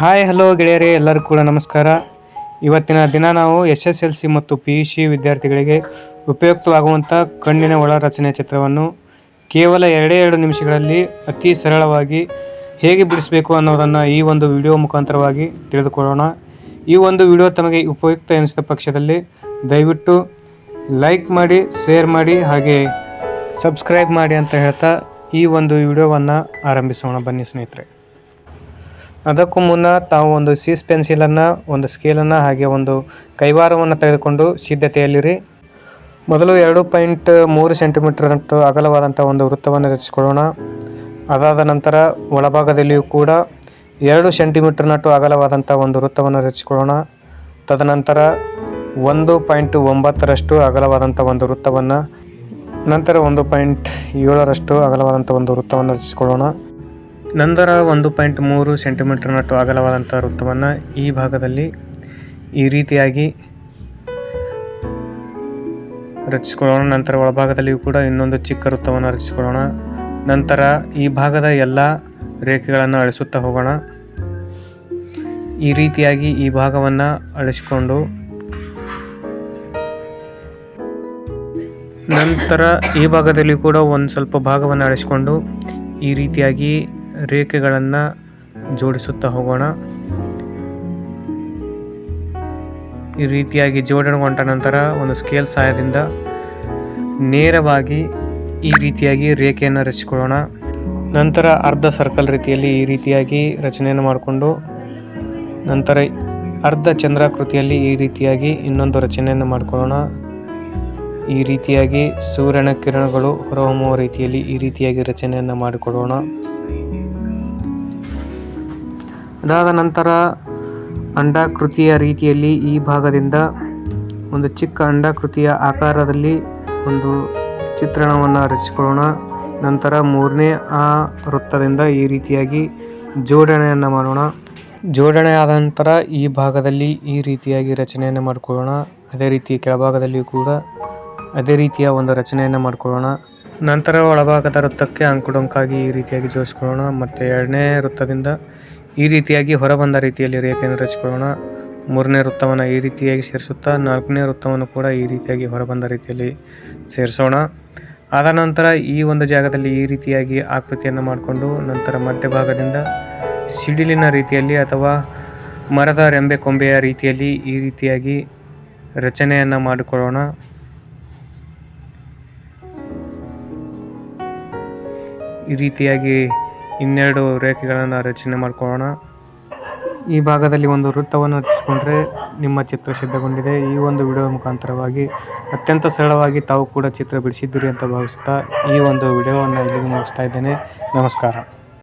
Hi hello ಗೆಳೆಯರೇ, ಎಲ್ಲರೂ ಕೂಡ ನಮಸ್ಕಾರ. ಇವತ್ತಿನ ದಿನ ನಾವು ಎಸ್ ಎಸ್ ಎಲ್ ಸಿ ಮತ್ತು ಪಿ ಯು ಸಿ ವಿದ್ಯಾರ್ಥಿಗಳಿಗೆ ಉಪಯುಕ್ತವಾಗುವಂಥ ಕಣ್ಣಿನ ಒಳ ರಚನೆ ಚಿತ್ರವನ್ನು ಕೇವಲ ಎರಡೇ ಎರಡು ನಿಮಿಷಗಳಲ್ಲಿ ಅತಿ ಸರಳವಾಗಿ ಹೇಗೆ ಬಿಡಿಸಬೇಕು ಅನ್ನೋದನ್ನು ಈ ಒಂದು ವಿಡಿಯೋ ಮುಖಾಂತರವಾಗಿ ತಿಳಿದುಕೊಳ್ಳೋಣ. ಈ ಒಂದು ವಿಡಿಯೋ ತಮಗೆ ಉಪಯುಕ್ತ ಎನಿಸಿದ ಪಕ್ಷದಲ್ಲಿ ದಯವಿಟ್ಟು ಲೈಕ್ ಮಾಡಿ, ಶೇರ್ ಮಾಡಿ ಹಾಗೆ ಸಬ್ಸ್ಕ್ರೈಬ್ ಮಾಡಿ ಅಂತ ಹೇಳ್ತಾ ಈ ಒಂದು ವಿಡಿಯೋವನ್ನು ಆರಂಭಿಸೋಣ ಬನ್ನಿ ಸ್ನೇಹಿತರೆ. ಅದಕ್ಕೂ ಮುನ್ನ ತಾವು ಒಂದು ಸೀಸ್ ಪೆನ್ಸಿಲನ್ನು ಒಂದು ಸ್ಕೇಲನ್ನು ಹಾಗೆ ಒಂದು ಕೈವಾರವನ್ನು ತೆಗೆದುಕೊಂಡು ಸಿದ್ಧತೆಯಲ್ಲಿರಿ. ಮೊದಲು ಎರಡು ಪಾಯಿಂಟ್ ಮೂರು ಸೆಂಟಿಮೀಟರ್ನಷ್ಟು ಅಗಲವಾದಂಥ ಒಂದು ವೃತ್ತವನ್ನು ರಚಿಸಿಕೊಳ್ಳೋಣ. ಅದಾದ ನಂತರ ಒಳಭಾಗದಲ್ಲಿಯೂ ಕೂಡ ಎರಡು ಸೆಂಟಿಮೀಟರ್ನಟ್ಟು ಅಗಲವಾದಂಥ ಒಂದು ವೃತ್ತವನ್ನು ರಚಿಸಿಕೊಳ್ಳೋಣ. ತದನಂತರ ಒಂದು ಪಾಯಿಂಟ್ ಒಂಬತ್ತರಷ್ಟು ಅಗಲವಾದಂಥ ಒಂದು ವೃತ್ತವನ್ನು, ನಂತರ ಒಂದು ಪಾಯಿಂಟ್ ಏಳರಷ್ಟು ಅಗಲವಾದಂಥ ಒಂದು ವೃತ್ತವನ್ನು ರಚಿಸಿಕೊಳ್ಳೋಣ. ನಂತರ ಒಂದು ಪಾಯಿಂಟ್ ಮೂರು ಸೆಂಟಿಮೀಟರ್ನಷ್ಟು ಅಗಲವಾದಂಥ ವೃತ್ತವನ್ನು ಈ ಭಾಗದಲ್ಲಿ ಈ ರೀತಿಯಾಗಿ ರಚಿಸಿಕೊಳ್ಳೋಣ. ನಂತರ ಒಳಭಾಗದಲ್ಲಿಯೂ ಕೂಡ ಇನ್ನೊಂದು ಚಿಕ್ಕ ವೃತ್ತವನ್ನು ರಚಿಸಿಕೊಳ್ಳೋಣ. ನಂತರ ಈ ಭಾಗದ ಎಲ್ಲ ರೇಖೆಗಳನ್ನು ಅಳಿಸುತ್ತಾ ಹೋಗೋಣ. ಈ ರೀತಿಯಾಗಿ ಈ ಭಾಗವನ್ನು ಅಳಿಸಿಕೊಂಡು ನಂತರ ಈ ಭಾಗದಲ್ಲಿ ಕೂಡ ಒಂದು ಸ್ವಲ್ಪ ಭಾಗವನ್ನು ಅಳಿಸಿಕೊಂಡು ಈ ರೀತಿಯಾಗಿ ರೇಖೆಗಳನ್ನು ಜೋಡಿಸುತ್ತಾ ಹೋಗೋಣ. ಈ ರೀತಿಯಾಗಿ ಜೋಡಣೆಗೊಂಡ ನಂತರ ಒಂದು ಸ್ಕೇಲ್ ಸಹಾಯದಿಂದ ನೇರವಾಗಿ ಈ ರೀತಿಯಾಗಿ ರೇಖೆಯನ್ನು ರಚಿಕೊಳ್ಳೋಣ. ನಂತರ ಅರ್ಧ ಸರ್ಕಲ್ ರೀತಿಯಲ್ಲಿ ಈ ರೀತಿಯಾಗಿ ರಚನೆಯನ್ನು ಮಾಡಿಕೊಂಡು, ನಂತರ ಅರ್ಧ ಚಂದ್ರಾಕೃತಿಯಲ್ಲಿ ಈ ರೀತಿಯಾಗಿ ಇನ್ನೊಂದು ರಚನೆಯನ್ನು ಮಾಡಿಕೊಳ್ಳೋಣ. ಈ ರೀತಿಯಾಗಿ ಸೂರ್ಯನ ಕಿರಣಗಳು ಹೊರಹೊಮ್ಮುವ ರೀತಿಯಲ್ಲಿ ಈ ರೀತಿಯಾಗಿ ರಚನೆಯನ್ನು ಮಾಡಿಕೊಳ್ಳೋಣ. ಅದಾದ ನಂತರ ಅಂಡಾಕೃತಿಯ ರೀತಿಯಲ್ಲಿ ಈ ಭಾಗದಿಂದ ಒಂದು ಚಿಕ್ಕ ಅಂಡಾಕೃತಿಯ ಆಕಾರದಲ್ಲಿ ಒಂದು ಚಿತ್ರಣವನ್ನು ರಚಿಸಿಕೊಳ್ಳೋಣ. ನಂತರ ಮೂರನೇ ಆ ವೃತ್ತದಿಂದ ಈ ರೀತಿಯಾಗಿ ಜೋಡಣೆಯನ್ನು ಮಾಡೋಣ. ಜೋಡಣೆ ಆದ ನಂತರ ಈ ಭಾಗದಲ್ಲಿ ಈ ರೀತಿಯಾಗಿ ರಚನೆಯನ್ನು ಮಾಡಿಕೊಳ್ಳೋಣ. ಅದೇ ರೀತಿ ಕೆಳಭಾಗದಲ್ಲಿಯೂ ಕೂಡ ಅದೇ ರೀತಿಯ ಒಂದು ರಚನೆಯನ್ನು ಮಾಡಿಕೊಳ್ಳೋಣ. ನಂತರ ಒಳಭಾಗದ ವೃತ್ತಕ್ಕೆ ಅಂಕುಡೊಂಕಾಗಿ ಈ ರೀತಿಯಾಗಿ ಜೋಡಿಸ್ಕೊಳ್ಳೋಣ. ಮತ್ತು ಎರಡನೇ ವೃತ್ತದಿಂದ ಈ ರೀತಿಯಾಗಿ ಹೊರಬಂದ ರೀತಿಯಲ್ಲಿ ರೇಖೆಯನ್ನು ರಚಿಕೊಳ್ಳೋಣ ಮೂರನೇ ವೃತ್ತವನ್ನು ಈ ರೀತಿಯಾಗಿ ಸೇರಿಸುತ್ತಾ ನಾಲ್ಕನೇ ವೃತ್ತವನ್ನು ಕೂಡ ಈ ರೀತಿಯಾಗಿ ಹೊರಬಂದ ರೀತಿಯಲ್ಲಿ ಸೇರಿಸೋಣ. ಆದ ನಂತರ ಈ ಒಂದು ಜಾಗದಲ್ಲಿ ಈ ರೀತಿಯಾಗಿ ಆಕೃತಿಯನ್ನು ಮಾಡಿಕೊಂಡು ನಂತರ ಮಧ್ಯಭಾಗದಿಂದ ಸಿಡಿಲಿನ ರೀತಿಯಲ್ಲಿ ಅಥವಾ ಮರದ ರೆಂಬೆ ಕೊಂಬೆಯ ರೀತಿಯಲ್ಲಿ ಈ ರೀತಿಯಾಗಿ ರಚನೆಯನ್ನು ಮಾಡಿಕೊಳ್ಳೋಣ. ಈ ರೀತಿಯಾಗಿ ಇನ್ನೆರಡು ರೇಖೆಗಳನ್ನು ರಚನೆ ಮಾಡ್ಕೊಳ್ಳೋಣ. ಈ ಭಾಗದಲ್ಲಿ ಒಂದು ವೃತ್ತವನ್ನು ರಚಿಸಿಕೊಂಡ್ರೆ ನಿಮ್ಮ ಚಿತ್ರ ಸಿದ್ಧಗೊಂಡಿದೆ. ಈ ಒಂದು ವಿಡಿಯೋ ಮುಖಾಂತರವಾಗಿ ಅತ್ಯಂತ ಸರಳವಾಗಿ ತಾವು ಕೂಡ ಚಿತ್ರ ಬಿಡಿಸಿದ್ದೀರಿ ಅಂತ ಭಾವಿಸ್ತಾ ಈ ಒಂದು ವಿಡಿಯೋವನ್ನು ಇಲ್ಲಿಗೆ ಮುಗಿಸ್ತಾ ಇದ್ದೇನೆ. ನಮಸ್ಕಾರ.